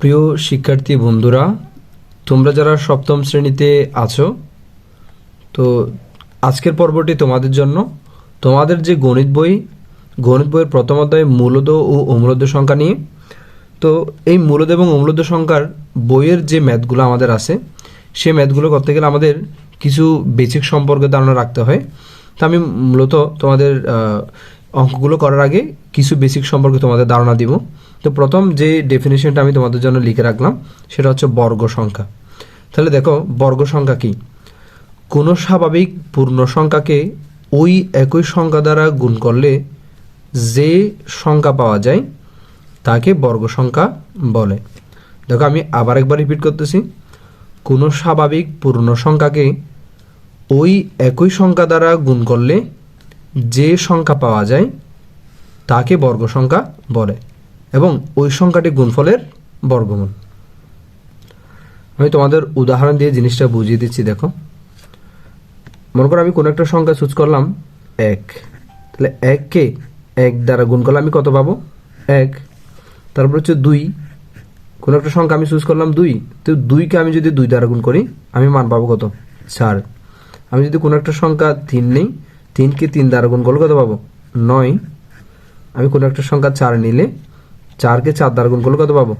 প্রিয় শিক্ষার্থী বন্ধুরা, তোমরা যারা সপ্তম শ্রেণীতে আছো, তো আজকের পর্বটি তোমাদের জন্য। তোমাদের যে গণিত বই, গণিত বইয়ের প্রথম অধ্যায় মূলদ ও অমূলদ সংখ্যা নিয়ে, তো এই মূলদ এবং অমূলদ সংখ্যার বইয়ের যে ম্যাথগুলো আমাদের আছে, সেই ম্যাথগুলো করতে গেলে আমাদের কিছু বেসিক সম্পর্কে ধারণা রাখতে হয়। তা আমি মূলত তোমাদের অঙ্কগুলো করার আগে কিছু বেসিক সম্পর্কে তোমাদের ধারণা দিব। তো প্রথম যে ডেফিনেশনটা আমি তোমাদের জন্য লিখে রাখলাম, সেটা হচ্ছে বর্গ সংখ্যা। তাহলে দেখো, বর্গ সংখ্যা কি? কোনো স্বাভাবিক পূর্ণ সংখ্যাকে ওই একই সংখ্যা দ্বারা গুণ করলে যে সংখ্যা পাওয়া যায়, তাকে বর্গ সংখ্যা বলে। দেখো, আমি আবার একবার রিপিট করতেছি। কোনো স্বাভাবিক পূর্ণ সংখ্যাকে ওই একই সংখ্যা দ্বারা গুণ করলে যে সংখ্যা পাওয়া যায়, তাকে বর্গ সংখ্যা বলে। এবং ওই সংখ্যাটি গুণফলের বর্গমূল। আমি তোমাদের উদাহরণ দিয়ে জিনিসটা বুঝিয়ে দিচ্ছি, দেখো। মনে করো আমি কোনো একটা সংখ্যা চুজ করলাম, এক। তাহলে এককে এক দ্বারা গুণ করলে আমি কত পাবো? এক। তারপর হচ্ছে দুই। কোনো একটা সংখ্যা আমি চুজ করলাম দুই, তো দুইকে আমি যদি দুই দ্বারা গুণ করি, আমি মান পাবো কত? চার। আমি যদি কোনো একটা সংখ্যা তিন নেই, তিনকে তিন দ্বারা গুণ করলে কত পাবো? নয়। আমি কোনো একটা সংখ্যা চার নিলে চারকে চার দ্বারা গুণ করলে কত পাবো?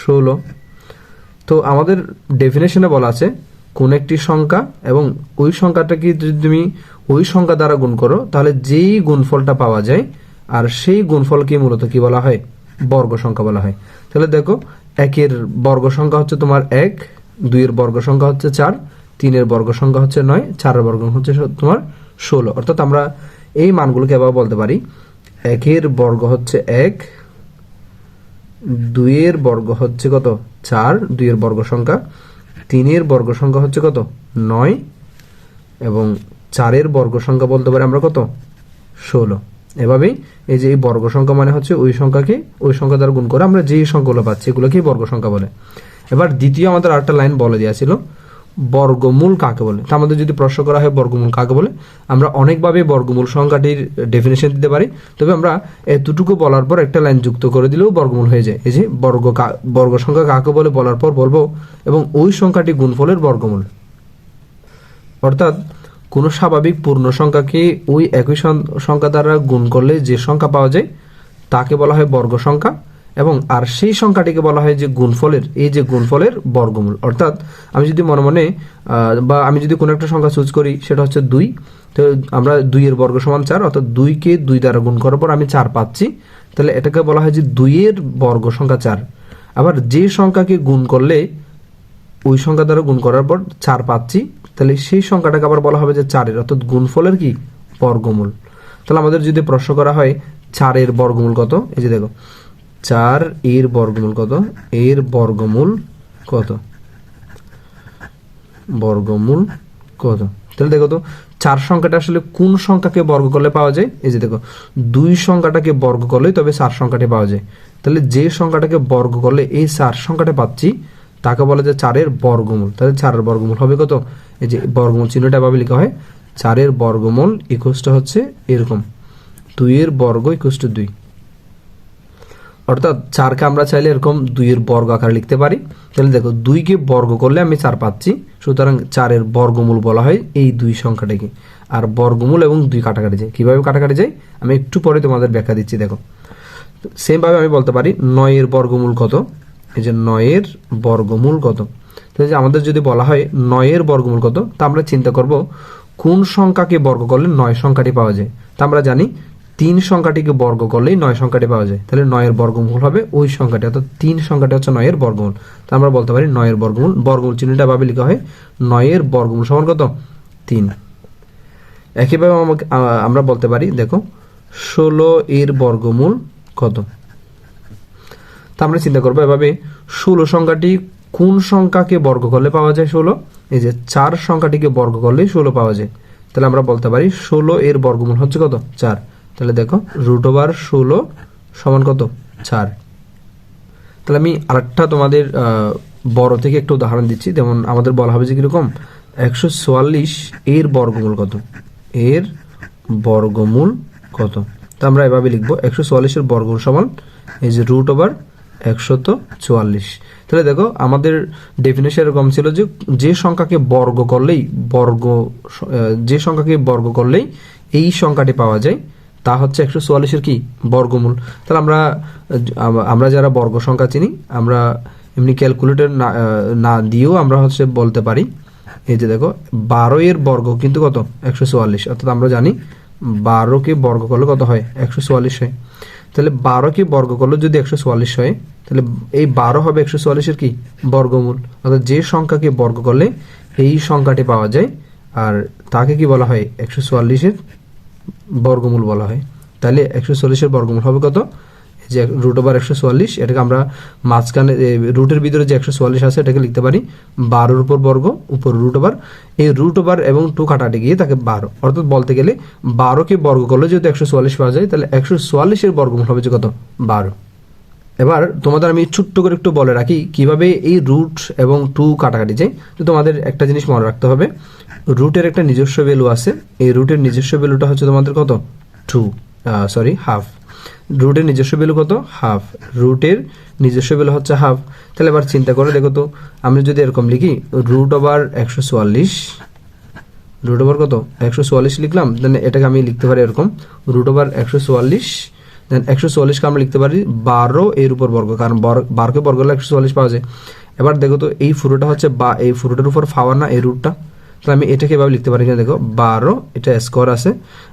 ষোলো। তো আমাদের ডেফিনেশনে বলা আছে, কোন একটি সংখ্যা এবং ওই সংখ্যাটাকে যদি তুমি ওই সংখ্যা দ্বারা গুণ করো, তাহলে যেই গুণফলটা পাওয়া যায়, আর সেই গুণফলকে মূলত কি বলা হয়? বর্গ সংখ্যা বলা হয়। তাহলে দেখো, একের বর্গ সংখ্যা হচ্ছে তোমার এক, দুইয়ের বর্গ সংখ্যা হচ্ছে চার, তিনের বর্গ সংখ্যা হচ্ছে নয়, চারের বর্গ হচ্ছে তোমার ষোলো। অর্থাৎ আমরা এই মানগুলোকে এবার বলতে পারি। একের বর্গ হচ্ছে এক দুইয়ের বর্গ হচ্ছে কত? চার, দুইয়ের বর্গ সংখ্যা। তিনের বর্গ সংখ্যা হচ্ছে কত? নয়। এবং চারের বর্গ সংখ্যা বলতে পারি আমরা কত? ষোলো। এভাবেই এই যে এই বর্গ সংখ্যা মানে হচ্ছে ওই সংখ্যাকে, ওই সংখ্যা দ্বারা গুণ করে আমরা যেই সংখ্যাগুলো পাচ্ছি এগুলোকেই বর্গ সংখ্যা বলে। এবার দ্বিতীয় আমাদের আরেকটা লাইন বলে দেওয়া ছিল। বর্গমূল কাকে বলে? তা আমাদের যদি প্রশ্ন করা হয় বর্গমূল কাকে বলে, আমরা অনেকভাবে বর্গমূল সংখ্যাটির ডেফিনেশন দিতে পারি। তবে আমরা এতটুকু বলার পর একটা লাইন যুক্ত করে দিলেও বর্গমূল হয়ে যায়। এই যে বর্গ বর্গ সংখ্যা কাকে বলে বলার পর বলব, এবং ওই সংখ্যাটি গুণফলের বর্গমূল। অর্থাৎ কোনো স্বাভাবিক পূর্ণ সংখ্যাকে ওই একই সংখ্যা দ্বারা গুণ করলে যে সংখ্যা পাওয়া যায়, তাকে বলা হয় বর্গ সংখ্যা। এবং আর সেই সংখ্যাটিকে বলা হয় যে গুণফলের, এই যে গুণফলের বর্গমূল। অর্থাৎ আমি যদি মনে মনে বা আমি যদি কোনো একটা সংখ্যা চুজ করি, সেটা হচ্ছে দুই। তো আমরা দুইয়ের বর্গ সমান চার, অর্থাৎ দুইকে দুই দ্বারা গুণ করার পর আমি চার পাচ্ছি। তাহলে এটাকে বলা হয় যে দুইয়ের বর্গ সংখ্যা চার। আবার যে সংখ্যাকে গুণ করলে, ওই সংখ্যা দ্বারা গুণ করার পর চার পাচ্ছি, তাহলে সেই সংখ্যাটাকে আবার বলা হবে যে চারের, অর্থাৎ গুণফলের কি? বর্গমূল। তাহলে আমাদের যদি প্রশ্ন করা হয়, চারের বর্গমূল কত? এই যে দেখো চার এর বর্গমূল কত? এর বর্গমূল কত? বর্গমূল কত? তাহলে দেখো তো, চার সংখ্যাটা আসলে কোন সংখ্যাকে বর্গ করলে পাওয়া যায়? এই যে দেখো, দুই সংখ্যাটাকে বর্গ করলে তবে চার সংখ্যাটি পাওয়া যায়। তাহলে যে সংখ্যাটাকে বর্গ করলে এই চার সংখ্যাটা পাচ্ছি, তাকে বলা যায় চারের বর্গমূল। তাহলে চারের বর্গমূল হবে কত? এই যে বর্গমূল চিহ্নটা এভাবে লেখা হয়, চারের বর্গমূল ইকুয়াসটা হচ্ছে এরকম। দুইয়ের বর্গ ইকুয়াস টু দুই। অর্থাৎ চারকে আমরা চাইলে এরকম দুইয়ের বর্গ আকারে লিখতে পারি। তাহলে দেখো, দুইকে বর্গ করলে আমি চার পাচ্ছি। সুতরাং চারের বর্গমূল বলা হয় এই দুই সংখ্যাটাকে। আর বর্গমূল এবং দুই কাটাকাটি যায়। কীভাবে কাটাকাটি যায়? আমি একটু পরে তোমাদের ব্যাখ্যা দিচ্ছি, দেখো। সেমভাবে আমি বলতে পারি, নয়ের বর্গমূল কত? এই যে নয়ের বর্গমূল কত? তাহলে আমাদের যদি বলা হয় নয়ের বর্গমূল কত, তা আমরা চিন্তা করব, কোন সংখ্যাকে বর্গ করলে নয় সংখ্যাটি পাওয়া যায়? তা আমরা জানি তিন সংখ্যাটিকে বর্গ করলেই নয় সংখ্যাটি পাওয়া যায়। তাহলে নয়ের বর্গমূল হবে ওই সংখ্যাটি, অর্থাৎ তিন সংখ্যাটি হচ্ছে নয়ের বর্গমূল। তা আমরা বলতে পারি নয়ের বর্গমূল বর্গমূল চিহ্নটা ভাবে লেখা হয় নয়ের বর্গমূল সমান কত? তিন। একইভাবে আমাকে আমরা বলতে পারি, দেখো, ষোলো এর বর্গমূল কত? তা আমরা চিন্তা করব এভাবে ষোলো সংখ্যাটি কোন সংখ্যাকে বর্গ করলে পাওয়া যায় ষোলো? এই যে চার সংখ্যাটিকে বর্গ করলে ষোলো পাওয়া যায়। তাহলে আমরা বলতে পারি ষোলো এর বর্গমূল হচ্ছে কত? চার। তাহলে দেখো রুট ওভার ষোলো সমান কত? চার। তাহলে আমি আরেকটা তোমাদের বড় থেকে একটু উদাহরণ দিচ্ছি। যেমন আমাদের বলা হবে যে কীরকম? একশো চুয়াল্লিশ এর বর্গমূল কত? এর বর্গমূল কত? তো আমরা এভাবে লিখব, একশো চুয়াল্লিশের বর্গমূল সমান এই যে রুট ওভার একশত চুয়াল্লিশ। তাহলে দেখো, আমাদের ডেফিনেশন এরকম ছিল যে যে সংখ্যাকে বর্গ করলেই বর্গ যে সংখ্যাকে বর্গ করলেই এই সংখ্যাটি পাওয়া যায়। তা হচ্ছে একশো চুয়াল্লিশের কি? বর্গমূল। তাহলে আমরা আমরা যারা বর্গ সংখ্যা চিনি, আমরা এমনি ক্যালকুলেটর না না দিয়েও আমরা হচ্ছে বলতে পারি। এই যে দেখো, বারো এর বর্গ কিন্তু কত? একশো চুয়াল্লিশ। অর্থাৎ আমরা জানি বারোকে বর্গ করলে কত হয়? একশো চুয়াল্লিশ হয়। তাহলে বারোকে বর্গ করলে যদি একশো চুয়াল্লিশ হয়, তাহলে এই বারো হবে একশো চুয়াল্লিশের কি? বর্গমূল। অর্থাৎ যে সংখ্যাকে বর্গ করলে, এই সংখ্যাটি পাওয়া যায়। আর তাকে কি বলা হয়? একশো চুয়াল্লিশের বর্গমূল বলা হয়। তাহলে একশো চল্লিশের বর্গমূল হবে কত? যে রুট ওভার একশো চুয়াল্লিশ, এটাকে আমরা মাঝখানে রুটের ভিতরে যে একশো চুয়াল্লিশ আছে, এটাকে লিখতে পারি বারোর উপর বর্গ, উপর রুট ওভার এই রুট ওভার এবং টু কাটাটে গিয়ে তাকে বারো। অর্থাৎ বলতে গেলে বারোকে বর্গ করলে যদি একশো চুয়াল্লিশ পাওয়া যায়, তাহলে একশো চুয়াল্লিশের বর্গমূল হবে যে কত? বারো। এবার তোমাদের আমি ছোট্ট করে একটু বলে রাখি কীভাবে এই রুট এবং টু কাটাকাটি যায় তো তোমাদের একটা জিনিস মনে রাখতে হবে। রুটের একটা নিজস্ব ভ্যালু আছে। এই রুটের নিজস্ব ভ্যালুটা হচ্ছে তোমাদের কত? টু সরি হাফ রুটের নিজস্ব ভ্যালু কত? হাফ রুটের নিজস্ব ভ্যালু হচ্ছে হাফ তাহলে এবার চিন্তা করে দেখো তো, আমি যদি এরকম লিখি রুট ওভার একশো চুয়াল্লিশ রুট ওভার কত? একশো চুয়াল্লিশ লিখলাম দেন এটাকে আমি লিখতে পারি এরকম রুট ওভার একশো চুয়াল্লিশ দেন একশো চল্লিশকে আমরা লিখতে পারি বারো এর উপর বর্গ, কারণ বর- বারোকে বর্গ হলে একশো চল্লিশ পাওয়া যায়। এবার দেখো তো এই ফুরোটা হচ্ছে বা, এই ফুরোটার উপর ফাওয়ার না এই রুটটা তাহলে আমি এটাকে এভাবে লিখতে পারি কিনা দেখো বারো, এটা স্কোয়ার আছে।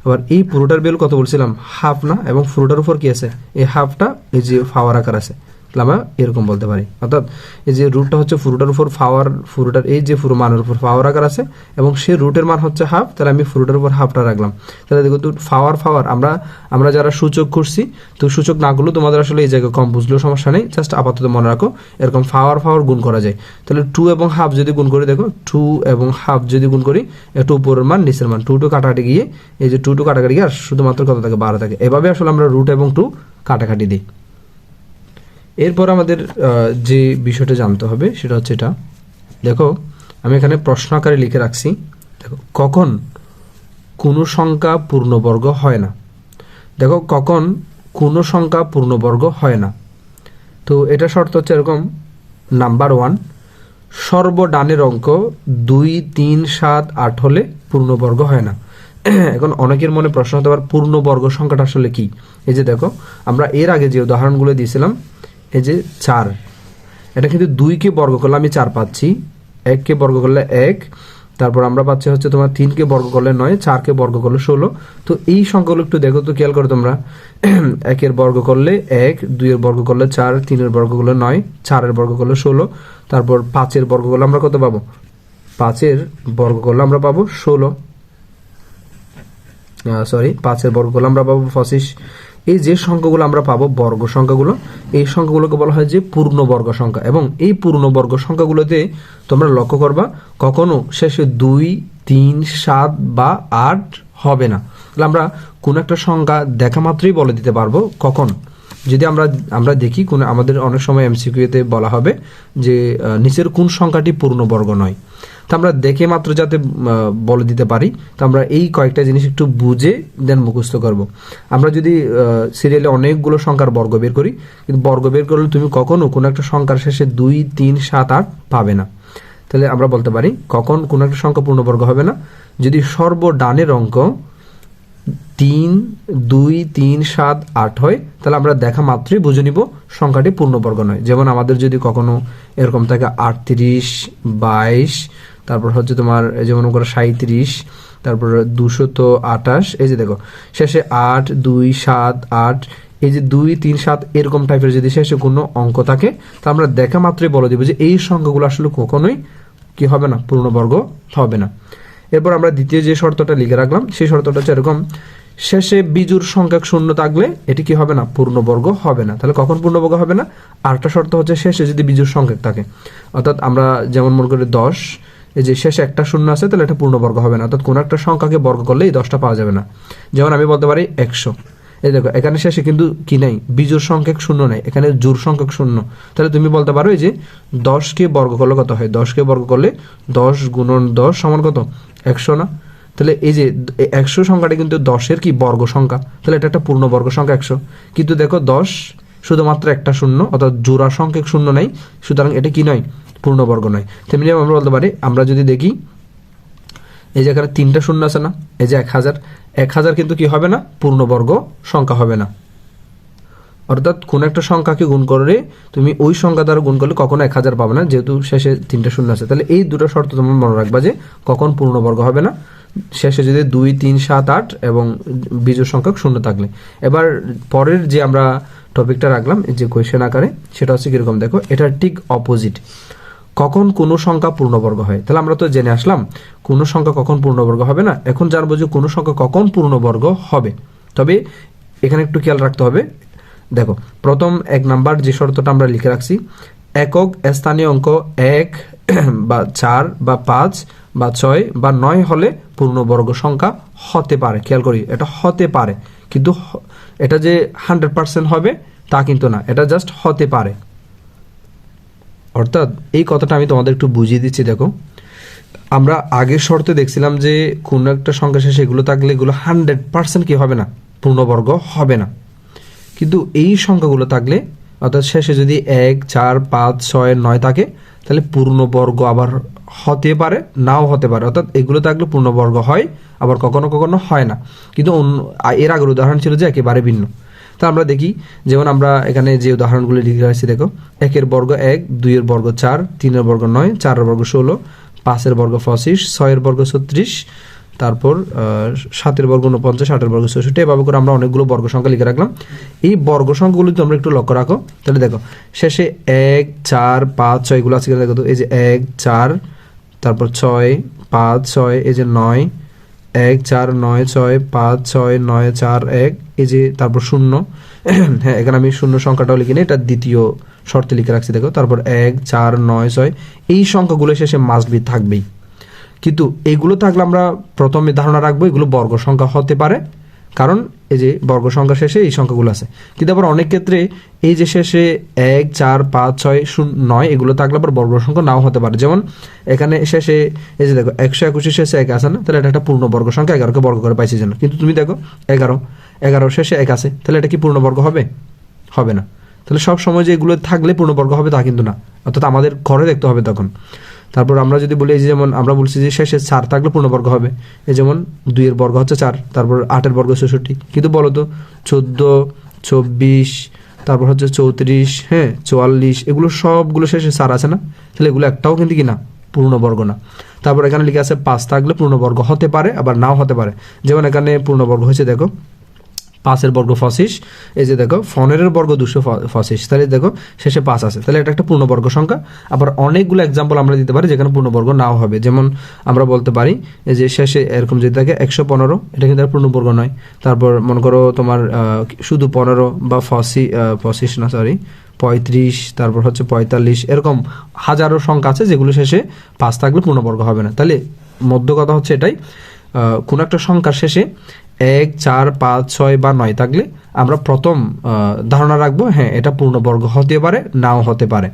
আবার এই পুরোটার বেল কত বলছিলাম? হাফ না, এবং ফুরোটার উপর কি আছে? এই হাফটা এই যে ফাওয়ার আকার আছে। আমরা এরকম বলতে পারি। অর্থাৎ এই যে রুটটা হচ্ছে ফুরুটার উপর ফাওয়ার ফুরুটার এই যে ফুরু মানের উপর ফাওয়ার আকার আছে এবং সে রুটের মান হচ্ছে হাফ তাহলে আমি ফুরুটার উপর হাফটা রাখলাম। তাহলে দেখো তো ফাওয়ার ফাওয়ার আমরা আমরা যারা সূচক করছি, তো সূচক না করলেও তোমাদের আসলে এই জায়গায় কম বুঝলেও সমস্যা নেই। জাস্ট আপাতত মনে রাখো, এরকম ফাওয়ার ফাওয়ার গুণ করা যায়। তাহলে টু এবং হাফ যদি গুণ করি, দেখো টু এবং হাফ যদি গুণ করি, একটু উপরের মান, নিচের মান টু টু কাটাকাটি গিয়ে, এই যে টু টু কাটাকাটি গিয়ে আর শুধুমাত্র কত থাকে? বারো থাকে। এভাবে আসলে আমরা রুট এবং টু কাটাকাটি দিই। এরপর আমাদের যে বিষয়টা জানতে হবে সেটা হচ্ছে এটা। দেখো, আমি এখানে প্রশ্ন আকারে লিখে রাখছি। দেখো, কখন কোনো সংখ্যা পূর্ণবর্গ হয় না? দেখো, কখন কোনো সংখ্যা পূর্ণবর্গ হয় না? তো এটা শর্ত হচ্ছে এরকম নাম্বার ওয়ান সর্বডানের অঙ্ক দুই, তিন, সাত, আট হলে পূর্ণবর্গ হয় না। এখন অনেকের মনে প্রশ্ন হতে পারে, পূর্ণবর্গ সংখ্যাটা আসলে কি? এই যে দেখো, আমরা এর আগে যে উদাহরণগুলো দিয়েছিলাম এই যে চার এটা কিন্তু দুইকে বর্গ করলে আমি চার পাচ্ছি এককে বর্গ করলে এক তারপর আমরা পাচ্ছি হচ্ছে তোমার তিনকে বর্গ করলে নয় চারকে বর্গ করলে ষোলো তো এই সংখ্যাগুলো একটু দেখো তো খেয়াল করো তোমরা একের বর্গ করলে এক দুইয়ের বর্গ করলে চার তিনের বর্গ করলে নয় চারের বর্গ করলে ষোলো তারপর পাঁচের বর্গ করলে আমরা কত পাবো পাঁচের বর্গ করলে আমরা পাবো ষোলো সরি পাঁচের বর্গ করলে আমরা পাবো পঁচিশ এই যে সংখ্যাগুলো আমরা পাবো বর্গ সংখ্যাগুলো, এই সংখ্যাগুলোকে বলা হয় যে পূর্ণবর্গ সংখ্যা। এবং এই পূর্ণবর্গ সংখ্যাগুলোতে তোমরা লক্ষ্য করবা, কখনো শেষে দুই, তিন, সাত বা আট হবে না। তাহলে আমরা কোনো একটা সংখ্যা দেখা মাত্রই বলে দিতে পারব কখন? যদি আমরা আমরা দেখি কোন, আমাদের অনেক সময় এমসিকিউতে বলা হবে যে নিচের কোন সংখ্যাটি পূর্ণবর্গ নয়। তো আমরা দেখে মাত্র যাতে বলে দিতে পারি, তো আমরা এই কয়েকটা জিনিস একটু বুঝে দেন মুখস্থ করব। আমরা যদি সিরিয়ালে অনেকগুলো সংখ্যার বর্গ বের করি, কিন্তু বর্গ বের করলে তুমি কখনো কোনো একটা সংখ্যার শেষে দুই, তিন, সাত, আট পাবে না। তাহলে আমরা বলতে পারি, কখন কোনো একটা সংখ্যা পূর্ণবর্গ হবে না। যদি সর্বডানের অঙ্ক তিন, দুই, তিন, সাত, আট হয়, তাহলে আমরা দেখা মাত্রই বুঝে নিব সংখ্যাটি পূর্ণবর্গ নয়। যেমন আমাদের যদি কখনো এরকম থাকে আটত্রিশ, বাইশ, তারপর হচ্ছে তোমার যেমন করে সাঁত্রিশ তারপর দুশত আটাশ এই যে দেখো, শেষে আট, দুই, সাত, আট, এই যে দুই, তিন, সাত, এরকম টাইপের যদি শেষে কোনো অঙ্ক থাকে তা আমরা দেখা মাত্রই বলে দিব যে এই সংখ্যাগুলো আসলে কখনোই কি হবে না, পূর্ণবর্গ হবে না। এরপর আমরা দ্বিতীয় যে শর্তটা লিখে রাখলাম, সেই শর্তটা হচ্ছে এরকম, শেষে বিজুর সংখ্যক শূন্য থাকলে এটি কি হবে না? পূর্ণবর্গ হবে না। তাহলে কখন পূর্ণবর্গ হবে না? আরেকটা শর্ত হচ্ছে শেষে যদি বিজুর সংখ্যক থাকে। অর্থাৎ আমরা যেমন মনে করি দশ, এই যে শেষে একটা শূন্য আছে, তাহলে এটা পূর্ণবর্গ হবে না। অর্থাৎ কোনো একটা সংখ্যাকে বর্গ করলে এই দশটা পাওয়া যাবে না। যেমন আমি বলতে পারি একশো। এই দেখো, এখানে শেষে কিন্তু কি নাই? বিজোর সংখ্যক শূন্য নাই। এখানে জোর সংখ্যক শূন্য। তাহলে তুমি বলতে পারো এই যে দশকে বর্গ করলে কত হয়? দশকে বর্গ করলে দশ গুণন দশ সমান কত? একশো না? তাহলে এই যে একশো সংখ্যাটা কিন্তু দশের কি বর্গ সংখ্যা? তাহলে এটা একটা পূর্ণবর্গ সংখ্যা একশো। কিন্তু দেখো দশ শুধুমাত্র একটা শূন্য, অর্থাৎ জোড়া সংখ্যক শূন্য নাই, সুতরাং এটা কি নয়? পূর্ণবর্গ নয়। তেমনি আমরা বলতে পারি, আমরা যদি দেখি, এই যে এখানে তিনটা শূন্য আছে না? এই যে এক হাজার। এক হাজার কিন্তু কি হবে না? পূর্ণবর্গ সংখ্যা হবে না। অর্থাৎ কোনো একটা সংখ্যাকে গুণ করে তুমি ওই সংখ্যা দ্বারা গুণ করলে কখনো এক হাজার পাবে না, যেহেতু শেষে তিনটা শূন্য আছে। তাহলে এই দুটো শর্ত তোমরা মনে রাখবা যে কখন পূর্ণবর্গ হবে না, শেষে যদি দুই, তিন, সাত, আট এবং বিজোড় সংখ্যক শূন্য থাকলে। এবার পরের যে আমরা টপিকটা রাখলাম যে কোয়েশ্চেন আকারে, সেটা হচ্ছে কীরকম? দেখো, এটা ঠিক অপোজিট কখন কোনো সংখ্যা পূর্ণবর্গ হয়? তাহলে আমরা তো জেনে আসলাম, কোনো সংখ্যা কখন পূর্ণবর্গ হবে না, এখন জানব যে কোনো সংখ্যা কখন পূর্ণবর্গ হবে। তবে এখানে একটু খেয়াল রাখতে হবে দেখো, প্রথম এক নাম্বার যে শর্তটা আমরা লিখে রাখছি, একক স্থানীয় অঙ্ক এক বা চার বা পাঁচ বা ছয় বা নয় হলে পূর্ণবর্গ সংখ্যা হতে পারে। খেয়াল করি, এটা হতে পারে। কিন্তু এটা যে হান্ড্রেড পার্সেন্ট হবে, তা কিন্তু না, এটা জাস্ট হতে পারে। অর্থাৎ এই কথাটা আমি তোমাদের একটু বুঝিয়ে দিচ্ছি, দেখো। আমরা আগের শর্তে দেখছিলাম যে কোনো একটা সংখ্যা শেষে এগুলো থাকলে এগুলো হান্ড্রেড পার্সেন্ট কি হবে না? পূর্ণবর্গ হবে না। কিন্তু এই সংখ্যাগুলো থাকলে, অর্থাৎ শেষে যদি এক, চার, পাঁচ, ছয়, নয় থাকে, তাহলে পূর্ণবর্গ আবার হতে পারে, নাও হতে পারে। অর্থাৎ এগুলো থাকলে পূর্ণবর্গ হয়, আবার কখনো কখনো হয় না। কিন্তু এর আগের উদাহরণ ছিল যে একেবারে ভিন্ন। তা আমরা দেখি, যেমন আমরা এখানে যে উদাহরণগুলো লিখে রাখছি দেখো, একের বর্গ এক, দুইয়ের বর্গ চার, তিনের বর্গ নয়, চারের বর্গ ষোলো, পাঁচের বর্গ পঁচিশ, ছয়ের বর্গ ছত্রিশ তারপর সাতের বর্গ উনপঞ্চাশ আটের বর্গ চৌষট্টি এভাবে করে আমরা অনেকগুলো বর্গ সংখ্যা লিখে রাখলাম। এই বর্গ সংখ্যাগুলো আমরা একটু লক্ষ্য রাখো, তাহলে দেখো, শেষে এক, চার, পাঁচ, ছয়, এগুলো আছে দেখো তো, এই যে এক, চার, তারপর ছয়, পাঁচ, ছয়, এই যে নয়, এক, চার, নয়, ছয়, পাঁচ, ছয়, নয়, চার, এক, এই যে তারপর শূন্য হ্যাঁ এখানে আমি শূন্য সংখ্যাটাও লিখিনি, এটা দ্বিতীয় শর্তে লিখে রাখছি, দেখো, তারপর এক, চার, নয়, ছয়, এই সংখ্যাগুলো শেষে মাস্ট বি থাকবেই। কিন্তু এইগুলো থাকলে আমরা প্রথমে ধারণা রাখব এগুলো বর্গ সংখ্যা হতে পারে। কারণ এই যে বর্গ সংখ্যা শেষে এই সংখ্যাগুলো আছে। কিন্তু আবার অনেক ক্ষেত্রে এই যে শেষে এক, চার, পাঁচ, ছয়, শূন্য, নয়, এগুলো থাকলে আবার বর্গ সংখ্যা নাও হতে পারে। যেমন এখানে শেষে এই যে দেখো, একশো একুশে শেষে এক আছে না? তাহলে এটা একটা পূর্ণ বর্গ সংখ্যা, এগারোকে বর্গ করে পাইছি যেন কিন্তু তুমি দেখো, এগারো এগারো শেষে এক আছে। তাহলে এটা কি পূর্ণবর্গ হবে? হবে না। তাহলে সব সময় যে এগুলো থাকলে পূর্ণবর্গ হবে তা কিন্তু না। অর্থাৎ আমাদের ঘরে দেখতে হবে তখন। তারপর আমরা যদি বলি যেমন আমরা বলছি যে শেষে চার থাকলে পূর্ণবর্গ হবে। এই যেমন দুইয়ের বর্গ হচ্ছে চার, তারপর আটের বর্গ ছেষট্টি। কিন্তু বলো তো, চোদ্দ, চব্বিশ, তারপর হচ্ছে চৌত্রিশ হ্যাঁ চুয়াল্লিশ, এগুলো সবগুলো শেষে চার আছে না? তাহলে এগুলো একটাও কিন্তু কি না? পূর্ণবর্গ না। তারপর এখানে লিখে আছে, পাঁচ থাকলে পূর্ণবর্গ হতে পারে, আবার নাও হতে পারে। যেমন এখানে পূর্ণবর্গ হয়েছে, দেখো পাঁচের বর্গ পঁচিশ এই যে দেখো পনেরোর বর্গ দুশো পঁচিশ তাহলে দেখো, শেষে পাঁচ আছে। তাহলে এটা একটা পূর্ণবর্গ সংখ্যা। আবার অনেকগুলো এক্সাম্পল আমরা দিতে পারি যেখানে পূর্ণবর্গ নাও হবে। যেমন আমরা বলতে পারি যে শেষে এরকম যদি থাকে একশো পনেরো, এটা কিন্তু আর পূর্ণবর্গ নয়। তারপর মনে করো তোমার শুধু পনেরো বা ফসি পঁচিশ না সরি পঁয়ত্রিশ, তারপর হচ্ছে পঁয়তাল্লিশ, এরকম হাজারো সংখ্যা আছে যেগুলো শেষে পাঁচ থাকলে পূর্ণবর্গ হবে না। তাহলে মধ্য কথা হচ্ছে এটাই কোনো একটা সংখ্যার শেষে এক, চার, পাঁচ, ছয় বা নয় থাকলে আমরা প্রথম ধারণা রাখব হ্যাঁ এটা পূর্ণবর্গ হতে পারে, নাও হতে পারে।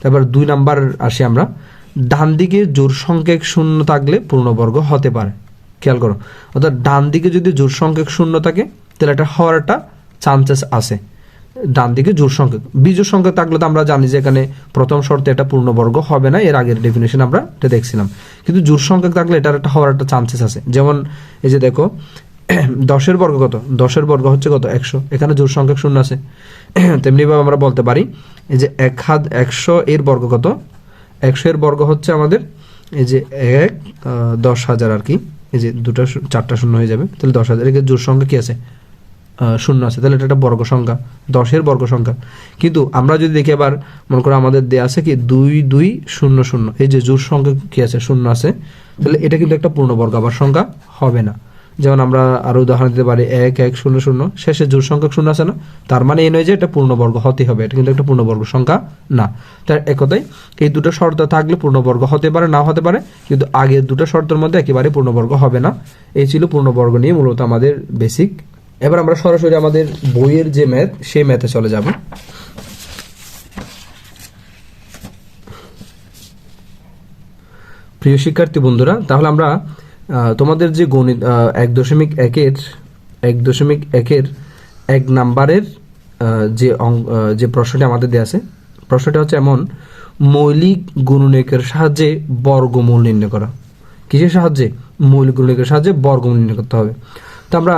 তারপর দুই নাম্বার আসি আমরা। ডান দিকে জোর সংখ্যক শূন্য থাকলে পূর্ণবর্গ হতে পারে। খেয়াল করো। অর্থাৎ ডান দিকে যদি জোর সংখ্যক শূন্য থাকে, তাহলে এটা হওয়ার একটা চান্সেস আছে। ডান দিকে জোর সংখ্যক, বিজোড় সংখ্যক থাকলে তো আমরা জানি যে এখানে প্রথম শর্তে এটা পূর্ণবর্গ হবে না, এর আগের ডেফিনেশন আমরা এটা দেখছিলাম। কিন্তু জোর সংখ্যক থাকলে এটার একটা হওয়ার একটা চান্সেস আছে। যেমন এই যে দেখো দশের বর্গ কত? দশের বর্গ হচ্ছে কত? একশো। এখানে জোর সংখ্যক শূন্য আছে। তেমনিভাবে আমরা বলতে পারি, এই যে এক হাত একশো এর বর্গ কত? একশো এর বর্গ হচ্ছে আমাদের, এই যে এক দশ হাজার আর কি। এই যে দুটো চারটা শূন্য হয়ে যাবে। তাহলে দশ হাজার এখানে জোর সংখ্যা কি আছে? শূন্য আছে। তাহলে এটা একটা বর্গ সংখ্যা, দশের বর্গ সংখ্যা। কিন্তু আমরা যদি দেখি আবার, মনে করো আমাদের দেয়া আছে কি? দুই দুই, শূন্য শূন্য। এই যে জোর সংখ্যা কি আছে? শূন্য আছে। তাহলে এটা কিন্তু একটা পূর্ণবর্গ আবার সংখ্যা হবে না। যেমন আমরা আরও উদাহরণ দিতে পারি, এক এক, শূন্য শূন্য, শেষে জোর সংখ্যক শূন্য আছে না? তার মানে এই নয় যে এটা পূর্ণবর্গ হতে হবে, এটা কিন্তু একটা পূর্ণবর্গ সংখ্যা না। তার একতাই, এই দুটো শর্ত থাকলে পূর্ণবর্গ হতে পারে না হতে পারে, কিন্তু আগের দুটো শর্তের মধ্যে একেবারে পূর্ণবর্গ হবে না। এই ছিল পূর্ণবর্গ নিয়ে মূলত আমাদের বেসিক এবার আমরা সরাসরি আমাদের বইয়ের যে ম্যাথ সেই ম্যাথে চলে যাব। প্রিয় শিক্ষার্থী বন্ধুরা, তাহলে আমরা তোমাদের যে গণিত এক দশমিক একের, এক দশমিক একের এক নাম্বারের যে যে প্রশ্নটি আমাদের দেওয়া আছে, প্রশ্নটা হচ্ছে এমন, মৌলিক গুণনীয়কের সাহায্যে বর্গমূল নির্ণয় করা। কিসের সাহায্যে? মৌলিক গুণনীয়কের সাহায্যে বর্গমূল নির্ণয় করতে হবে। তো আমরা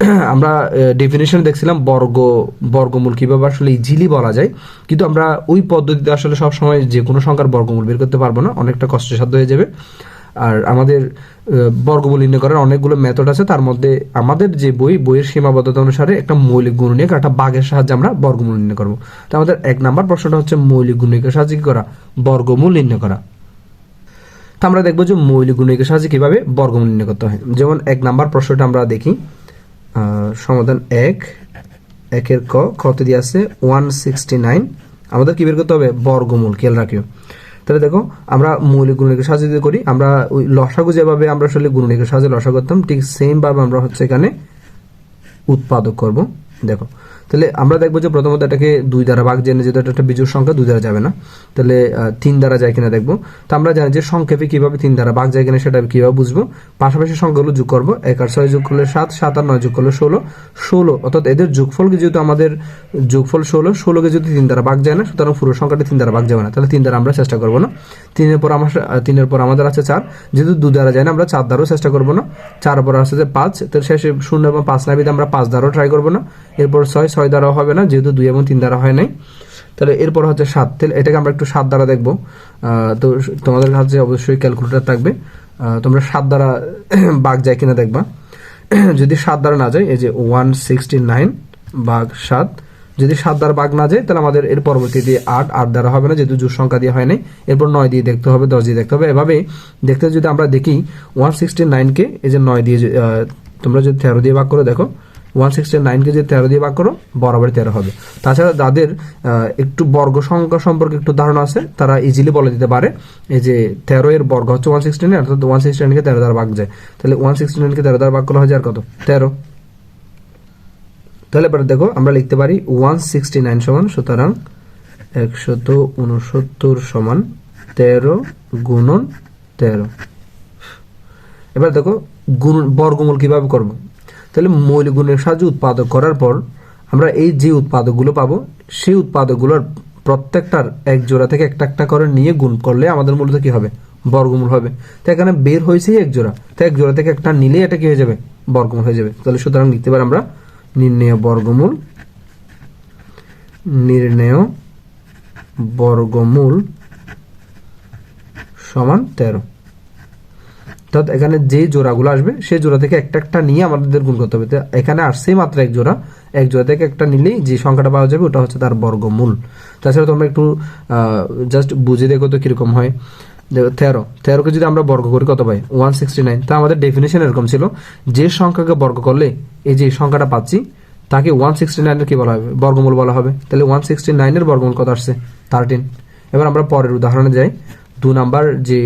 আমরা ডেফিনেশন দেখছিলাম বর্গ, বর্গমূল কীভাবে আসলে ইজিলি বলা যায়। কিন্তু আমরা ওই পদ্ধতিতে আসলে সব সময় যে কোনো সংখ্যার বর্গমূল বের করতে পারব না, অনেকটা কষ্টসাধ্য হয়ে যাবে। আর আমাদের বর্গমূল করার অনেকগুলো মেথড আছে। তার মধ্যে আমাদের যে বই, বইয়ের সীমাবদ্ধতা অনুসারে একটা মৌলিক গুণনীয়ক একটা বাঘের সাহায্যে আমরা বর্গমূল নির্ণয় করব। তো আমাদের এক নাম্বার প্রশ্নটা হচ্ছে মৌলিক গুণনীয়কের সাহায্যে করা? বর্গমূল নির্ণয় করা। তো আমরা দেখব যে মৌলিক গুণনীয়কের সাহায্যে কীভাবে বর্গমূল নির্ণয় করতে হয়। যেমন এক নাম্বার প্রশ্নটা আমরা দেখি সমাধান এক, একের ক কত দিয়ে আছে ওয়ান সিক্সটি নাইন আমাদের কি বের করতে হবে? বর্গমূল, খেয়াল রাখিও। তাহলে দেখো, আমরা মৌলিক গুণনীয়কের সাহায্যে যদি করি, আমরা ওই লসাগু যেভাবে আমরা আসলে গুণনীয়কের সাহায্যে লসা করতাম, ঠিক সেমভাবে আমরা হচ্ছে এখানে উৎপাদক করব। দেখো তাহলে আমরা দেখব যে প্রথমত এটাকে দুই দ্বারা ভাগ জেনে যেহেতু একটা বিজোড় সংখ্যা দুই দ্বারা যাবে না। তাহলে তিন দ্বারা যায় কিনা দেখব। তো আমরা জানি যে সংক্ষেপে কীভাবে তিন দ্বারা ভাগ যায় কিনা সেটা কীভাবে বুঝব। পাশাপাশি সংখ্যাগুলো যোগ করব। এক আর ছয় যোগ করলে সাত সাত আর নয় যোগ করলে ষোলো। ষোলো, অর্থাৎ এদের যোগফলকে যেহেতু আমাদের যোগফল ষোলো, ষোলোকে যদি তিন দ্বারা ভাগ যায় না, সুতরাং পুরো সংখ্যাটা তিন দ্বারা ভাগ যাবে না। তাহলে তিন দ্বারা আমরা চেষ্টা করব না। তিনের পর আমার তিনের পর আমাদের আছে চার। যেহেতু দু দ্বারা যায় না, আমরা চার দ্বারাও চেষ্টা করব না। চার পর আছে যে পাঁচ। তো শেষে শূন্য এবং পাঁচ নাবিতে আমরা পাঁচ দ্বারাও ট্রাই করব না। এরপর ছয় ছয় দ্বারাও হবে না, যেহেতু দুই এবং তিন দ্বারা হয় নাই। তাহলে এরপর হচ্ছে সাত। তাহলে এটাকে আমরা একটু সাত দ্বারা দেখব। তো তোমাদের কাছে অবশ্যই ক্যালকুলেটর থাকবে। তোমরা সাত দ্বারা বাঘ যায় কিনা দেখবা। যদি সাত দ্বারা না যায়, এই যে ওয়ান সিক্সটি নাইন বাঘ সাত। যদি সাত দ্বারা বাঘ না যায়, তাহলে আমাদের এর পরবর্তীতে আট আট দ্বারা হবে না, যেহেতু জোর সংখ্যা দিয়ে হয় নাই। এরপর নয় দিয়ে দেখতে হবে, দশ দিয়ে দেখতে হবে। এভাবে দেখতে যদি আমরা দেখি ওয়ান সিক্সটি নাইনকে এই যে নয় দিয়ে তোমরা যদি তেরো দিয়ে ভাগ করে দেখো ওয়ান সিক্সটি নাইনকে যদি তেরো দিয়ে ভাগ করো বরাবর তেরো হবে। তাছাড়া যাদের একটু বর্গ সংখ্যা সম্পর্কে একটু ধারণা আছে, তারা ইজিলি বলে দিতে পারে, এই যে তেরো এর বর্গ হচ্ছে ওয়ান সিক্সটি নাইন অর্থাৎ ওয়ান সিক্সটি নাইনকে তেরো দ্বারা ভাগ যায়। তাহলে ওয়ান সিক্সটি নাইনকে তেরো দ্বারা ভাগ করা হয় আর কত? তেরো। তাহলে এবার দেখো, আমরা লিখতে পারি ওয়ান সিক্সটি নাইন সমান, সুতরাং একশত উনসত্তর সমান তেরো গুণন তেরো। এবার দেখো, গুণ, বর্গমূল কীভাবে করব? তাহলে মৌলিক গুণের সাহায্যে উৎপাদক করার পর আমরা এই যে উৎপাদকগুলো পাবো, সেই উৎপাদকগুলোর প্রত্যেকটার এক জোড়া থেকে একটা একটা করে নিয়ে গুণ করলে আমাদের মূলত কি হবে? বর্গমূল হবে। তো এখানে বের হয়েছে এক জোড়া। তো এক জোড়া থেকে একটা নিলে এটা কি হয়ে যাবে? বর্গমূল হয়ে যাবে। তাহলে সুতরাং লিখতে পারি আমরা, নির্ণেয় বর্গমূল নির্ণেয় বর্গমূল সমান তেরো। অর্থাৎ এখানে যে জোড়াগুলো আসবে, সেই জোড়া থেকে একটা একটা নিয়ে আমাদের গুণ করতে হবে। এখানে আসছে মাত্র এক জোড়া। এক জোড়া থেকে একটা নিলেই যে সংখ্যাটা পাওয়া যাবে, ওটা হচ্ছে তার বর্গমূল। তাছাড়া তোমরা একটু জাস্ট বুঝে দেখো তো কীরকম হয়। তেরো। তেরোকে যদি আমরা বর্গ করি, কত পাই? ওয়ান সিক্সটি নাইন তা আমাদের ডেফিনেশন এরকম ছিল, যে সংখ্যাকে বর্গ করলে এই যে সংখ্যাটা পাচ্ছি, তাকে ওয়ান সিক্সটি নাইনের কি বলা হবে? বর্গমূল বলা হবে। তাহলে ওয়ান সিক্সটি নাইনের বর্গমূল কত আসছে? থার্টিন এবার আমরা পরের উদাহরণে যাই। দু নাম্বার যে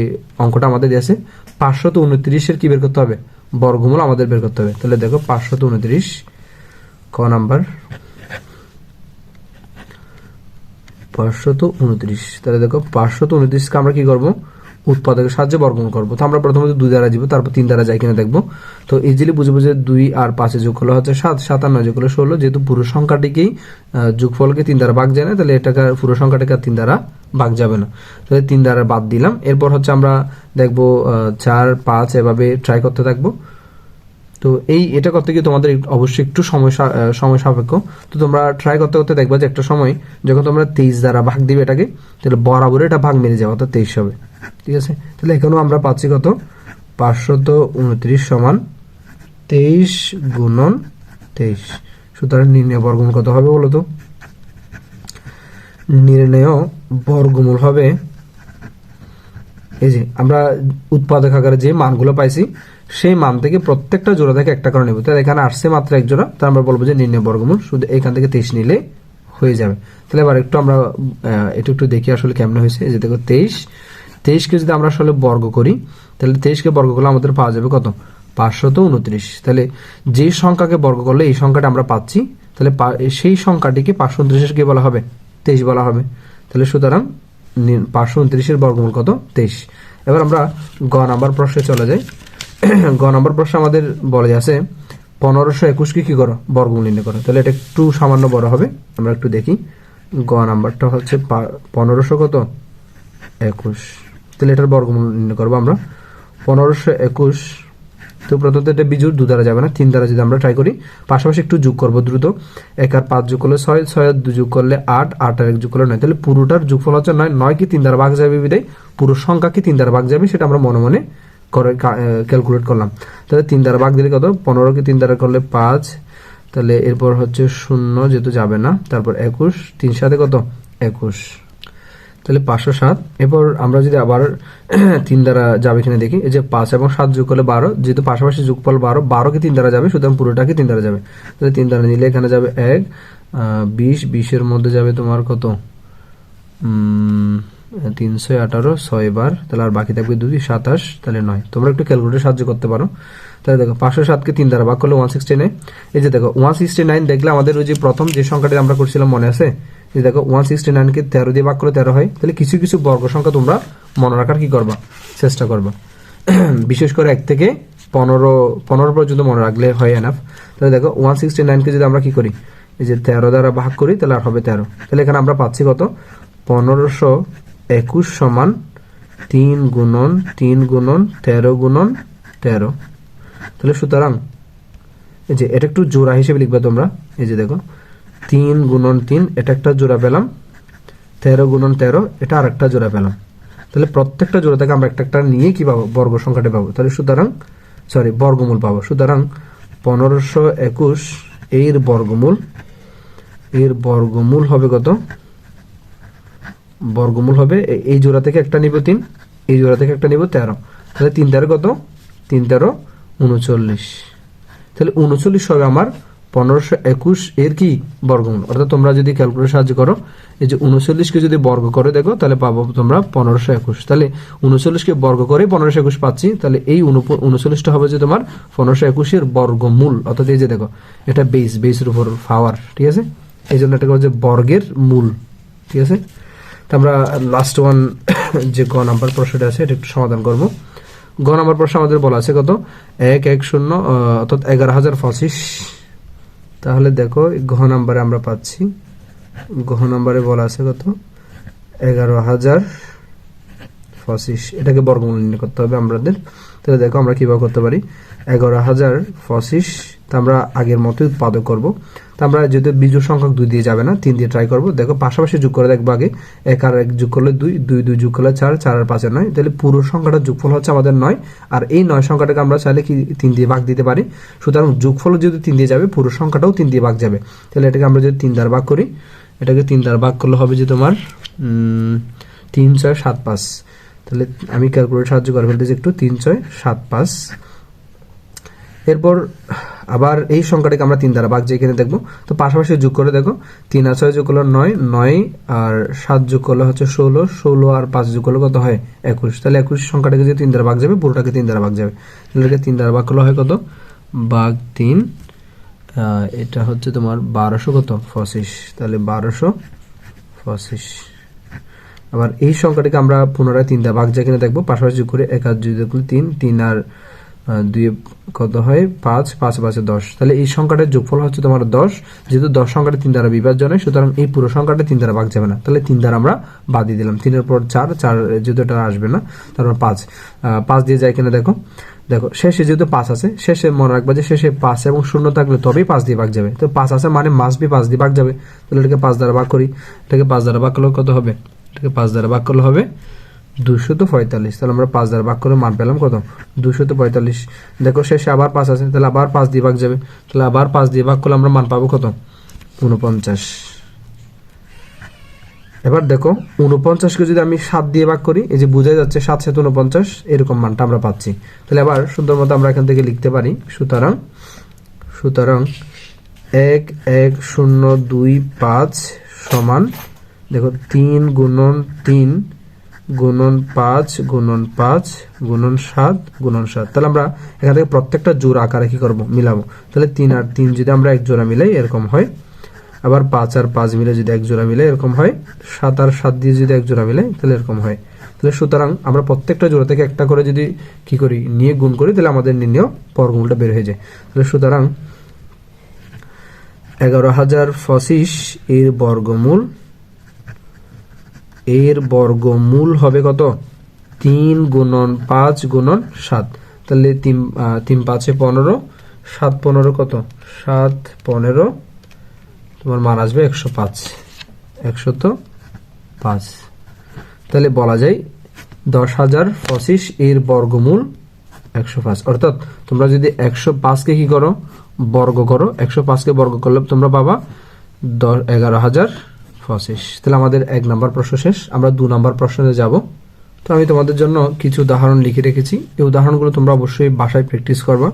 অঙ্কটা আমাদের দিয়েছে পাঁচশত উনত্রিশের কি বের করতে হবে? বর্গমূল আমাদের বের করতে হবে। তাহলে দেখো, পাঁচশত উনত্রিশ, ক নাম্বার, পাঁচশত উনত্রিশ। তাহলে দেখো, পাঁচশত উনত্রিশকে আমরা কি করব? উৎপাদকের সাহায্যে বর্গমূল করব। তো আমরা প্রথমত দুই দ্বারা যাব তারপর তিন দ্বারা যাই কিনা দেখব। তো ইজিলি বুঝে বুঝে দুই আর পাঁচে যোগ করলে হচ্ছে সাত সাত আর নয় যোগ করলে ষোলো, যেহেতু পুরো সংখ্যাটিকেই যোগফলকে তিন দ্বারা ভাগ যায় না, তাহলে এটাকে পুরো সংখ্যাটিকে আর তিন দ্বারা ভাগ যাবে না। তাহলে তিন দ্বারা বাদ দিলাম। এরপর হচ্ছে আমরা দেখব চার, পাঁচ এভাবে ট্রাই করতে থাকব। তো এই এটা করতে গিয়ে তোমাদের অবশ্যই একটু সময় সময় সাপেক্ষ। তো তোমরা ট্রাই করতে করতে দেখবা যে একটা সময় যখন তোমরা তেইশ দ্বারা ভাগ দিবে এটাকে, তাহলে বরাবর এটা ভাগ মেরে যাবে, অর্থাৎ তেইশ হবে। ঠিক আছে? তাহলে এখানেও আমরা পাচ্ছি কত? পাঁচশত উনত্রিশ সমান তেইশ গুণন তেইশ। সুতরাং নির্ণয় বর্গমূল কত হবে বলো তো? নির্ণয় বর্গমূল হবে এই যে আমরা উৎপাদক আকারে যে মানগুলো পাইছি সেই মান থেকে প্রত্যেকটা জোড়া থেকে একটা করে নেব। তাহলে এখানে আসছে মাত্র এক জোড়া। তাহলে আমরা বলব যে নির্ণয় বর্গমূল। শুধু এখান থেকে তেইশ নিলে হয়ে যাবে। তাহলে এবার একটু আমরা আহ, একটু একটু দেখি আসলে কেমন হয়েছে। যে দেখো তেইশ। তেইশকে যদি আমরা আসলে বর্গ করি তাহলে তেইশকে বর্গ করলে আমাদের পাওয়া যাবে কত? পাঁচশত উনত্রিশ। তাহলে যে সংখ্যাকে বর্গ করলে এই সংখ্যাটা আমরা পাচ্ছি তাহলে সেই সংখ্যাটিকে পাঁচশো উনত্রিশের কি বলা হবে? তেইশ বলা হবে। তাহলে সুতরাং পাঁচশো উনত্রিশের বর্গমূল কত? তেইশ। এবার আমরা গ নাম্বার প্রশ্নে চলে যাই। গ নম্বর প্রশ্ন আমাদের বলে আছে, পনেরোশো একুশকে কী করো? বর্গমূল নির্ণয় করো। তাহলে এটা একটু সামান্য বড় হবে, আমরা একটু দেখি। গ নাম্বারটা হচ্ছে পনেরোশো কত? একুশ। তাহলে এটার বর্গমূল নির্ণয় করব আমরা। পনেরোশো একুশ, তো প্রথমত এটা বিজুর দু দ্বারা যাবে না, তিন দ্বারা যদি আমরা ট্রাই করি, পাশাপাশি একটু যোগ করব দ্রুত। এক আর পাঁচ যোগ করলে ছয় ছয় আর দু যোগ করলে আট আট আর এক যোগ করলে নয়। তাহলে পুরোটার যোগফল হচ্ছে নয় নয় কি তিন দ্বারা ভাগ যাবে বিদায়? পুরো সংখ্যা কি তিন দ্বারা ভাগ যাবে, সেটা আমরা মনে মনে করে ক্যালকুলেট করলাম। তাহলে তিন দ্বারা ভাগ দিলে কত? পনেরো কি তিন দ্বারা করলে পাঁচ। তাহলে এরপর হচ্ছে শূন্য যেহেতু যাবে না, তারপর একুশ। তিন সাথে কত? একুশ। তাহলে পাঁচশো সাত। এরপর আমরা যদি আবার তিন দ্বারা যাবে কিনা দেখি। এই যে পাঁচ এবং সাত যোগ করলে বারো, যেহেতু পাশাপাশি যোগফল বারো বারো কি তিন দ্বারা যাবে, সুতরাং পুরোটাকে তিন দ্বারা যাবে? তাহলে তিন দ্বারা নিলে এখানে যাবে এক বিশ। বিশের মধ্যে যাবে তোমার কত? তিনশো আঠারো ছয় বার তাহলে আর বাকি থাকবে দুই, সাতাশ, তাহলে নয়। তোমরা একটু ক্যালকুলেটর সাহায্য করতে পারো। তাহলে দেখো, পাঁচশো সাতকে তিন দ্বারা ভাগ করলে ওয়ান সিক্সটি নাইন এই যে দেখো ওয়ান সিক্সটি নাইন দেখলে আমাদের ওই যে প্রথম যে সংখ্যাটি আমরা করছিলাম মনে আছে? এই দেখো ওয়ান সিক্সটি নাইনকে তেরো দিয়ে ভাগ করলে তেরো হয়। তাহলে কিছু কিছু বর্গ সংখ্যা তোমরা মনে রাখার কি করবা? চেষ্টা করবা। বিশেষ করে এক থেকে পনেরো পনেরো পর্যন্ত মনে রাখলে হয় এনাফ তাহলে দেখো ওয়ান সিক্সটি নাইনকে যদি আমরা কি করি? এই যে তেরো দ্বারা ভাগ করি, তাহলে আর হবে তেরো। তাহলে এখানে আমরা পাচ্ছি কত? পনেরোশো একুশ সমান তিন গুণন তিন গুণন, তেরো গুণন, তেরো। তাহলে সুতরাং, এই যে এটা একটু জোড়া হিসেবে লিখবে তোমরা, এই যে দেখো, তিন গুণন তিন, এটা একটা জোড়া পেলাম, তেরো গুণন তেরো, এটা আরেকটা জোড়া পেলাম। তাহলে প্রত্যেকটা জোড়া থেকে আমরা একটা একটা নিয়ে কি পাবো? বর্গ সংখ্যাটা পাবো। তাহলে সুতরাং সরি বর্গমূল পাবো। সুতরাং পনেরোশো একুশ, এর বর্গমূল এর বর্গমূল হবে কত? বর্গমূল হবে। এই জোড়া থেকে একটা নিব তিন, এই জোড়া থেকে একটা নিব তেরো। তাহলে তিন তেরো কত? তিন তেরো, উনচল্লিশ। তাহলে উনচল্লিশ হবে আমার পনেরোশো একুশ এর কি বর্গমূল? অর্থাৎ তোমরা যদি ক্যালকুলেটর সাহায্য করো, এই যে উনচল্লিশকে যদি বর্গ করে দেখো, তাহলে পাবো তোমরা পনেরোশো একুশ। তাহলে উনচল্লিশকে বর্গ করে পনেরোশো একুশ পাচ্ছি, তাহলে এই উনচল্লিশটা হবে যে তোমার পনেরোশো একুশের বর্গমূল। অর্থাৎ এই যে দেখো, এটা বেস বেসের উপর পাওয়ার ঠিক আছে? এই জন্য এটাকে হচ্ছে বর্গের মূল, ঠিক আছে? আমরা লাস্ট ওয়ান যে গ নাম্বার প্রশ্নটা আছে, এটা একটু সমাধান করব। গ নাম্বার প্রশ্ন আমাদের বলা আছে কত? এক এক, শূন্য অর্থাৎ এগারো হাজার পঁচিশ। তাহলে দেখো ঘ নাম্বারে আমরা পাচ্ছি। ঘ নাম্বারে বলা আছে কত? এগারো হাজার পঁচিশ। এটাকে বর্গমূল নির্ণয় করতে হবে আমাদের। তাহলে দেখো আমরা কীভাবে করতে পারি? এগারো হাজার পঁচিশ তা আমরা আগের মতোই উৎপাদক করব। তা আমরা যেহেতু বিজোড় সংখ্যক দুই দিয়ে যাবে না, তিন দিয়ে ট্রাই করব। দেখো পাশাপাশি যোগ করে দেখব আগে। এক আর এক যোগ করলে দুই দুই দুই যোগ করলে চার চার আর পাঁচের নয়। তাহলে পুরো সংখ্যাটা যোগফল হচ্ছে আমাদের নয়। আর এই নয় সংখ্যাটাকে আমরা চাইলে কি তিন দিয়ে ভাগ দিতে পারি? সুতরাং যোগফল যেহেতু তিন দিয়ে যাবে, পুরো সংখ্যাটাও তিন দিয়ে ভাগ যাবে। তাহলে এটাকে আমরা যদি তিন দ্বার ভাগ করি, এটাকে তিন দ্বার ভাগ করলে হবে যে তোমার তিন, ছয়, সাত, পাঁচ। তাহলে আমি ক্যালকুলেটর সাহায্য করে ফেলতেছি একটু। তিন, ছয়, সাত, পাঁচ। এরপর আবার এই সংখ্যাটাকে আমরা তিন দ্বারা ভাগ যে এখানে দেখব, তো পাশাপাশি যোগ করে দেখো, তিন আর ছয় যোগ করলে নয় নয় আর সাত যোগ করলে হচ্ছে ষোলো ষোলো আর পাঁচ যোগ করলে কত হয়? একুশ। তাহলে একুশ সংখ্যাটাকে যে তিন দ্বারা ভাগ যাবে, পুরোটাকে তিন দ্বারা ভাগ যাবে। তাহলে তিন দ্বারা ভাগ করলে হয় কত? বাঘ তিন এটা হচ্ছে তোমার বারোশো কত? পঁচিশ। তাহলে বারোশো পঁচিশ। আবার এই সংখ্যাটাকে আমরা পুনরায় তিনটা ভাগ যা কিনা দেখব, পাশাপাশি যোগ করে এক আর দুই তিন তিন আর দুই কত হয়? পাঁচ পাঁচ, পাঁচে দশ। তাহলে এই সংখ্যাটার যোগফল হচ্ছে তোমার দশ। যেহেতু দশ সংখ্যাটা তিন দ্বারা বিভাজ্য নয় সুতরাং এই পুরো সংখ্যাটা তিন দ্বারা ভাগ যাবে না। তাহলে তিন দ্বারা আমরা বাদ দিয়ে দিলাম। তিনের পর চার চার যেহেতু এটা আসবে না, তারপর পাঁচ। পাঁচ দিয়ে যায় কিনা দেখো। দেখো, শেষে যেহেতু পাঁচ আছে, শেষে মনে রাখবা যে শেষে পাঁচ এবং শূন্য থাকলে তবেই পাঁচ দিয়ে ভাগ যাবে। তো পাঁচ আছে মানে মাস বি পাঁচ দিয়ে ভাগ যাবে। তাহলে এটাকে পাঁচ দ্বারা ভাগ করি। এটাকে পাঁচ দ্বারা ভাগ করলে কত হবে? এটাকে পাঁচ দ্বারা ভাগ করলে হবে দুশত পঁয়তাল্লিশ। তাহলে আমরা পাঁচ দ্বারা ভাগ করে মান পেলাম কত? দুশত পঁয়তাল্লিশ। দেখো শেষে আবার পাঁচ আছে, তাহলে আবার পাঁচ দিয়ে ভাগ যাবে। তাহলে আবার পাঁচ দিয়ে ভাগ করলে আমরা মান পাবো কত? উনপঞ্চাশ এবার দেখো উনপঞ্চাশকে যদি আমি সাত দিয়ে ভাগ করি, এই যে বোঝা যাচ্ছে সাত সাত উনপঞ্চাশ এরকম মানটা আমরা পাচ্ছি। তাহলে আবার সুন্দর মতো আমরা এখান থেকে লিখতে পারি, সুতরাং সুতরাং এক এক, শূন্য, দুই, পাঁচ সমান, দেখো, তিন গুণন তিন গুণন পাঁচ গুণন পাঁচ, গুণন সাত গুণন সাত। তাহলে আমরা এখান থেকে প্রত্যেকটা জোড়া আকারে কি করব? মিলাবো। তাহলে তিন আর তিন যদি আমরা এক জোড়া মিলাই, এরকম হয়। আবার পাঁচ আর পাঁচ মিলে যদি এক জোড়া মিলে, এরকম হয়। সাত আর সাত দিয়ে যদি এক জোড়া মিলে, তাহলে এরকম হয়। তাহলে সুতরাং আমরা প্রত্যেকটা জোড়া থেকে একটা করে যদি কি করি, নিয়ে গুণ করি, তাহলে আমাদের নির্ণয় বর্গমূলটা বের হয়ে যায়। তাহলে সুতরাং এগারো হাজার পঁচিশ এর বর্গমূল এর বর্গমূল হবে কত? তিন গুণন পাঁচ গুণন সাত। তাহলে তিন তিন পাঁচে পনেরো, সাত পনেরো কত? সাত পনেরো। তোমার মান আসবে একশো পাঁচ। একশো তো পাঁচ। তাহলে বলা যায় দশ হাজার পঁচিশ এর বর্গমূল একশো পাঁচ। অর্থাৎ তোমরা যদি একশো পাঁচকে কি করো? বর্গ করো। একশো পাঁচকে বর্গ করলে তোমরা পাবা দশ এগারো হাজার পঁচিশ তাহলে আমাদের এক নাম্বার প্রশ্ন শেষ। আমরা দু নাম্বার প্রশ্নে যাব। তো আমি তোমাদের জন্য কিছু উদাহরণ লিখে রেখেছি। এই উদাহরণগুলো তোমরা অবশ্যই বাসায় প্র্যাকটিস করবা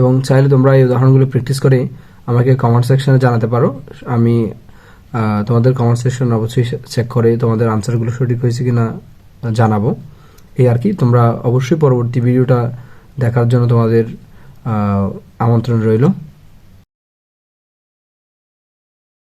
এবং চাইলে তোমরা এই উদাহরণগুলো প্র্যাকটিস করে আমাকে কমেন্ট সেকশনে জানাতে পারো। আমি তোমাদের কমেন্ট সেকশন অবশ্যই চেক করে তোমাদের আনসারগুলো সঠিক হয়েছে কিনা জানাব। এই আর কি। তোমরা অবশ্যই পরবর্তী ভিডিওটা দেখার জন্য তোমাদের আমন্ত্রণ রইল।